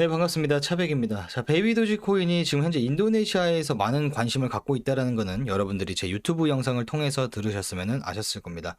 네, 반갑습니다. 차백입니다. 자, 베이비 도지 코인이 지금 현재 인도네시아에서 많은 관심을 갖고 있다라는 거는 여러분들이 제 유튜브 영상을 통해서 들으셨으면 아셨을 겁니다.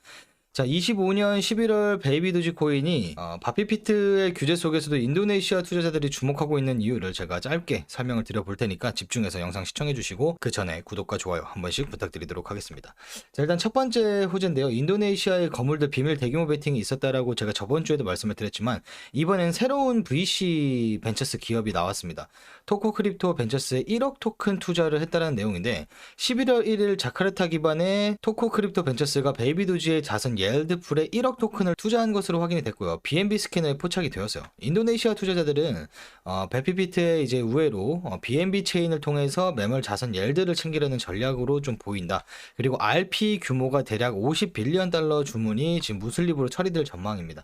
자, 25년 11월 베이비 도지 코인이 어, 바피피트의 규제 속에서도 인도네시아 투자자들이 주목하고 있는 이유를 제가 짧게 설명을 드려볼 테니까 집중해서 영상 시청해 주시고 그 전에 구독과 좋아요 한 번씩 부탁드리도록 하겠습니다. 자, 일단 첫 번째 호재인데요. 인도네시아의 거물들 비밀 대규모 베팅이 있었다라고 제가 저번 주에도 말씀을 드렸지만 이번엔 새로운 VC 벤처스 기업이 나왔습니다. 토코 크립토 벤처스에 1억 토큰 투자를 했다는 내용인데 11월 1일 자카르타 기반의 토코 크립토 벤처스가 베이비 도지의 자선 옐드풀에 1억 토큰을 투자한 것으로 확인이 됐고요. BNB 스캐너에 포착이 되었어요. 인도네시아 투자자들은 어, 베피피트의 이제 우회로 어, BNB 체인을 통해서 매물 자선 옐드를 챙기려는 전략으로 좀 보인다. 그리고 RP 규모가 대략 50빌리언 달러 주문이 지금 무슬립으로 처리될 전망입니다.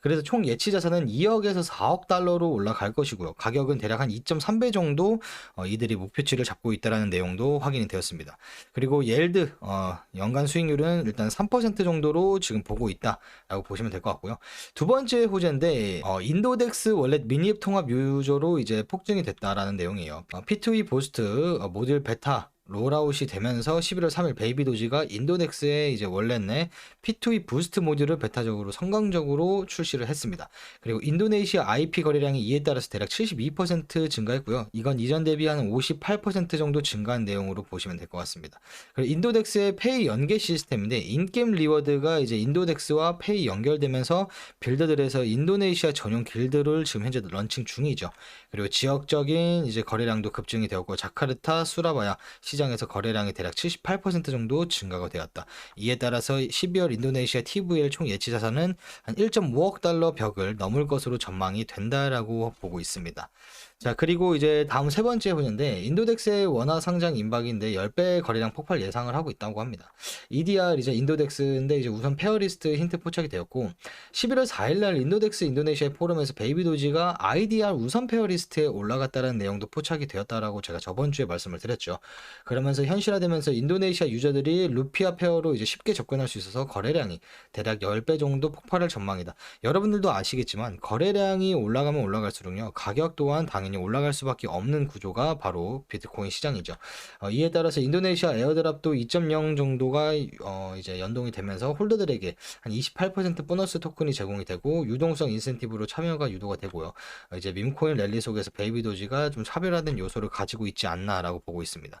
그래서 총 예치 자산은 2억에서 4억 달러로 올라갈 것이고요. 가격은 대략 한 2.3배 정도 어, 이들이 목표치를 잡고 있다라는 내용도 확인이 되었습니다. 그리고 옐드 어, 연간 수익률은 일단 3% 정도로 지금 보고 있다라고 보시면 될 것 같고요. 두 번째 호재인데 어, 인도덱스 원래 미니앱 통합 유저로 이제 폭증이 됐다라는 내용이에요. 어, P2E 보스트 어, 모듈 베타 롤아웃이 되면서 11월 3일 베이비 도지가 인도넥스의 이제 원래 내 P2E 부스트 모듈을 베타적으로 성공적으로 출시를 했습니다. 그리고 인도네시아 IP 거래량이 이에 따라서 대략 72% 증가했고요. 이건 이전 대비 한 58% 정도 증가한 내용으로 보시면 될 것 같습니다. 그리고 인도덱스의 페이 연계 시스템인데 인게임 리워드가 이제 인도덱스와 페이 연결되면서 빌더들에서 인도네시아 전용 길드를 지금 현재 런칭 중이죠. 그리고 지역적인 이제 거래량도 급증이 되었고 자카르타, 수라바야 시 장에서 거래량이 대략 78% 정도 증가가 되었다. 이에 따라서 12월 인도네시아 TVL 총 예치 자산은 한 1.5억 달러 벽을 넘을 것으로 전망이 된다라고 보고 있습니다. 자, 그리고 이제 다음 세 번째 분인데 인도덱스의 원화 상장 임박인데 10배 거래량 폭발 예상을 하고 있다고 합니다. EDR 이제 인도덱스인데 이제 우선 페어리스트 힌트 포착이 되었고 11월 4일 날 인도덱스 인도네시아 포럼에서 베이비 도지가 IDR 우선 페어리스트에 올라갔다는 내용도 포착이 되었다라고 제가 저번 주에 말씀을 드렸죠. 그러면서 현실화되면서 인도네시아 유저들이 루피아 페어로 이제 쉽게 접근할 수 있어서 거래량이 대략 10배 정도 폭발할 전망이다. 여러분들도 아시겠지만 거래량이 올라가면 올라갈수록요. 가격 또한 당연히 올라갈 수밖에 없는 구조가 바로 비트코인 시장이죠. 어, 이에 따라서 인도네시아 에어드랍도 2.0 정도가 어, 이제 연동이 되면서 홀더들에게 한 28% 보너스 토큰이 제공이 되고 유동성 인센티브로 참여가 유도가 되고요. 어, 이제 밈코인 랠리 속에서 베이비 도지가 좀 차별화된 요소를 가지고 있지 않나라고 보고 있습니다.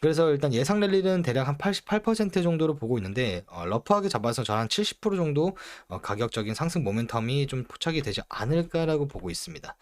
그래서 일단 예상 랠리는 대략 한 88% 정도로 보고 있는데 어, 러프하게 잡아서 저 한 70% 정도 어, 가격적인 상승 모멘텀이 좀 포착이 되지 않을까라고 보고 있습니다. 자,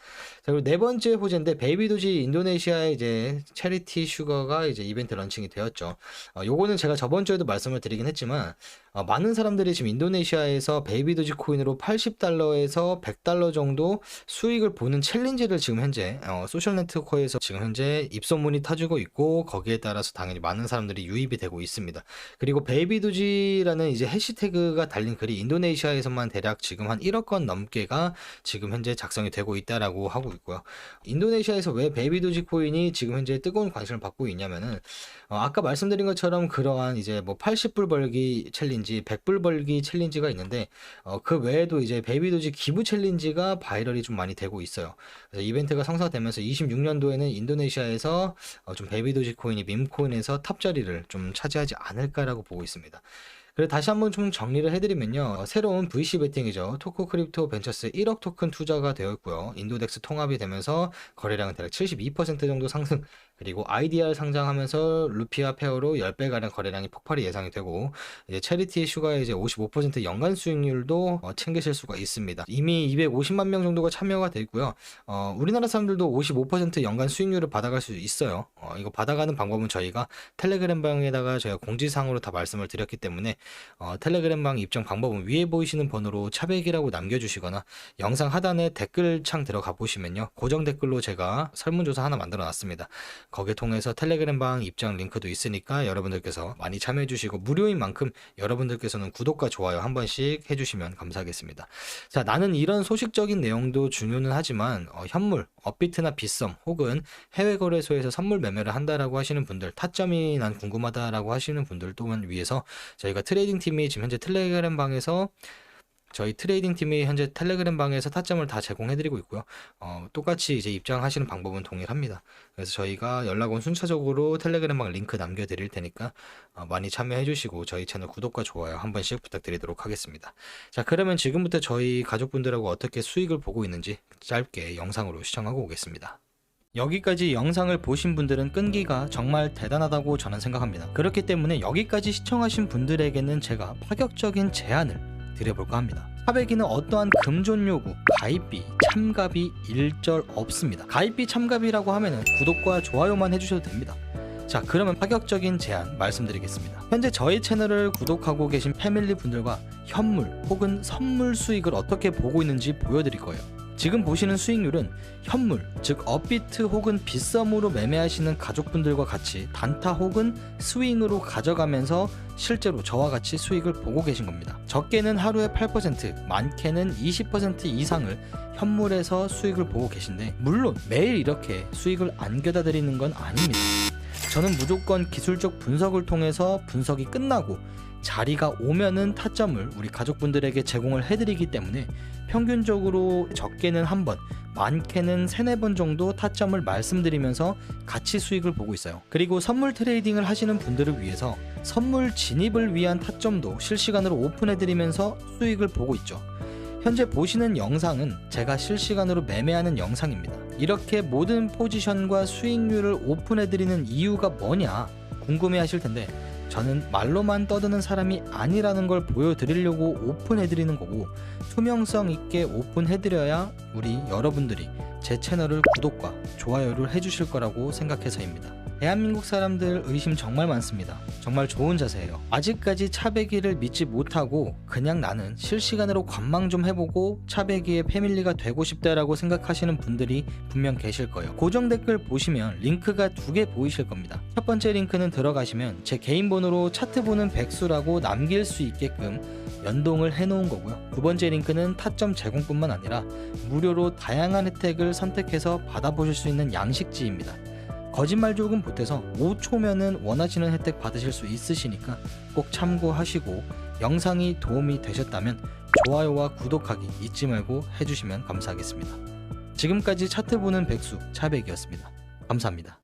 그리고 네 번째 호재인데 베이비도지 인도네시아의 이제 체리티 슈거가 이제 이벤트 런칭이 되었죠. 어, 요거는 제가 저번 주에도 말씀을 드리긴 했지만 어, 많은 사람들이 지금 인도네시아에서 베이비도지 코인으로 80달러에서 100달러 정도 수익을 보는 챌린지를 지금 현재 어, 소셜 네트워크에서 지금 현재 입소문이 터지고 있고 거기에 따라서 따라서 당연히 많은 사람들이 유입이 되고 있습니다. 그리고 베이비두지라는 이제 해시태그가 달린 글이 인도네시아에서만 대략 지금 한 1억 건 넘게가 지금 현재 작성이 되고 있다라고 하고 있고요. 인도네시아에서 왜 베이비두지 코인이 지금 현재 뜨거운 관심을 받고 있냐면은 어, 아까 말씀드린 것처럼 그러한 이제 뭐 80불 벌기 챌린지, 100불 벌기 챌린지가 있는데 어, 그 외에도 이제 베이비도지 기부 챌린지가 바이럴이 좀 많이 되고 있어요. 그래서 이벤트가 성사되면서 26년도에는 인도네시아에서 어, 좀 베이비도지 코인이 밈 코인에서 탑 자리를 좀 차지하지 않을까라고 보고 있습니다. 그리고 다시 한번 좀 정리를 해드리면요. 새로운 VC 베팅이죠. 토코 크립토 벤처스 1억 토큰 투자가 되어 있고요. 인도덱스 통합이 되면서 거래량은 대략 72% 정도 상승, 그리고 IDR 상장하면서 루피아 페어로 10배가량 거래량이 폭발이 예상이 되고 이제 체리티 슈가의 이제 55% 연간 수익률도 어, 챙기실 수가 있습니다. 이미 250만 명 정도가 참여가 돼 있고요. 어, 우리나라 사람들도 55% 연간 수익률을 받아갈 수 있어요. 어, 이거 받아가는 방법은 저희가 텔레그램 방에다가 저희가 공지사항으로 다 말씀을 드렸기 때문에 어, 텔레그램 방 입장 방법은 위에 보이시는 번호로 차백이라고 남겨주시거나 영상 하단에 댓글창 들어가 보시면요. 고정 댓글로 제가 설문조사 하나 만들어 놨습니다. 거기에 통해서 텔레그램 방 입장 링크도 있으니까 여러분들께서 많이 참여해 주시고 무료인 만큼 여러분들께서는 구독과 좋아요 한 번씩 해주시면 감사하겠습니다. 자 나는 이런 소식적인 내용도 중요는 하지만 어, 현물, 업비트나 빗썸 혹은 해외 거래소에서 선물 매매를 한다라고 하시는 분들 타점이 난 궁금하다라고 하시는 분들 또한 위해서 저희가 트레이딩 팀이 지금 현재 텔레그램 방에서 저희 트레이딩 팀이 현재 텔레그램 방에서 타점을 다 제공해드리고 있고요. 어, 똑같이 이제 입장하시는 방법은 동일합니다. 그래서 저희가 연락 온 순차적으로 텔레그램 방 링크 남겨드릴 테니까 어, 많이 참여해주시고 저희 채널 구독과 좋아요 한 번씩 부탁드리도록 하겠습니다. 자, 그러면 지금부터 저희 가족분들하고 어떻게 수익을 보고 있는지 짧게 영상으로 시청하고 오겠습니다. 여기까지 영상을 보신 분들은 끈기가 정말 대단하다고 저는 생각합니다. 그렇기 때문에 여기까지 시청하신 분들에게는 제가 파격적인 제안을 드려볼까 합니다. 차배기는 어떠한 금존 요구, 가입비, 참가비 일절 없습니다. 가입비 참가비라고 하면은 구독과 좋아요만 해주셔도 됩니다. 자 그러면 파격적인 제안 말씀드리겠습니다. 현재 저희 채널을 구독하고 계신 패밀리 분들과 현물 혹은 선물 수익을 어떻게 보고 있는지 보여드릴 거예요. 지금 보시는 수익률은 현물, 즉 업비트 혹은 빗썸으로 매매하시는 가족분들과 같이 단타 혹은 스윙으로 가져가면서 실제로 저와 같이 수익을 보고 계신 겁니다. 적게는 하루에 8%, 많게는 20% 이상을 현물에서 수익을 보고 계신데 물론 매일 이렇게 수익을 안겨다 드리는 건 아닙니다. 저는 무조건 기술적 분석을 통해서 분석이 끝나고 자리가 오면은 타점을 우리 가족분들에게 제공을 해드리기 때문에 평균적으로 적게는 한 번, 많게는 세네 번 정도 타점을 말씀드리면서 같이 수익을 보고 있어요. 그리고 선물 트레이딩을 하시는 분들을 위해서 선물 진입을 위한 타점도 실시간으로 오픈해드리면서 수익을 보고 있죠. 현재 보시는 영상은 제가 실시간으로 매매하는 영상입니다. 이렇게 모든 포지션과 수익률을 오픈해드리는 이유가 뭐냐 궁금해 하실 텐데 저는 말로만 떠드는 사람이 아니라는 걸 보여드리려고 오픈해드리는 거고 투명성 있게 오픈해드려야 우리 여러분들이 제 채널을 구독과 좋아요를 해주실 거라고 생각해서입니다. 대한민국 사람들 의심 정말 많습니다. 정말 좋은 자세예요. 아직까지 차배기를 믿지 못하고 그냥 나는 실시간으로 관망 좀 해보고 차배기의 패밀리가 되고 싶다라고 생각하시는 분들이 분명 계실 거예요. 고정 댓글 보시면 링크가 두 개 보이실 겁니다. 첫 번째 링크는 들어가시면 제 개인 번호로 차트 보는 백수라고 남길 수 있게끔 연동을 해놓은 거고요. 두 번째 링크는 타점 제공뿐만 아니라 무료로 다양한 혜택을 선택해서 받아보실 수 있는 양식지입니다. 거짓말 조금 보태서 5초면은 원하시는 혜택 받으실 수 있으시니까 꼭 참고하시고 영상이 도움이 되셨다면 좋아요와 구독하기 잊지 말고 해주시면 감사하겠습니다. 지금까지 차트 보는 백수 차백이었습니다. 감사합니다.